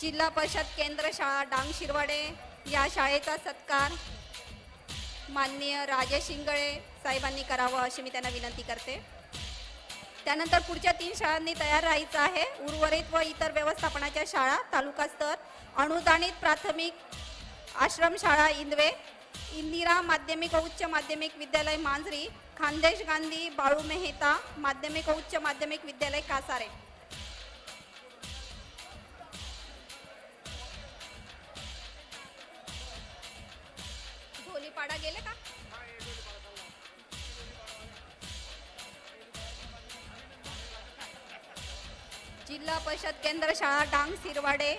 जिल्हा परिषद केंद्र शाळा डांग शिरवाडे या शाळेचा सत्कार माननीय राजेश इंगळे साहेबांनी करावं अशी मी त्यांना विनंती करते. त्यानंतर पुढच्या तीन शाळांनी तयार राहायचं आहे. उर्वरित व इतर व्यवस्थापनाच्या शाळा तालुका स्तर अनुदानित प्राथमिक आश्रमशाळा इंदवे इंदिरा माध्यमिक व उच्च माध्यमिक विद्यालय मांजरी खानदेश गांधी बाळू मेहता माध्यमिक व उच्च माध्यमिक विद्यालय कासारे. पाडा गेले का? जिल्हा परिषद केंद्र शाळा डांग सिरवाडे.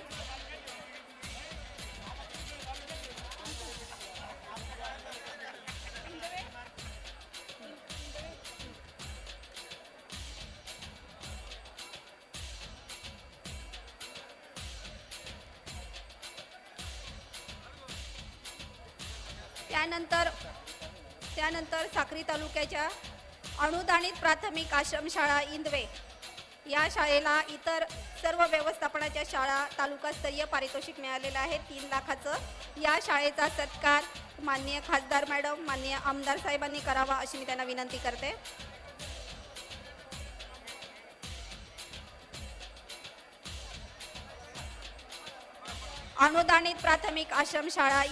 त्यानंतर त्यानंतर साक्री तालुक्याच्या अनुदानित प्राथमिक आश्रमशाळा इंदवे. या शाळेला इतर सर्व व्यवस्थापनाच्या शाळा तालुकास्तरीय पारितोषिक मिळालेलं आहे. तीन लाखाचं या शाळेचा सत्कार माननीय खासदार मॅडम माननीय आमदार साहेबांनी करावा अशी मी त्यांना विनंती करते. अनुदानित प्राथमिक आश्रमशाळा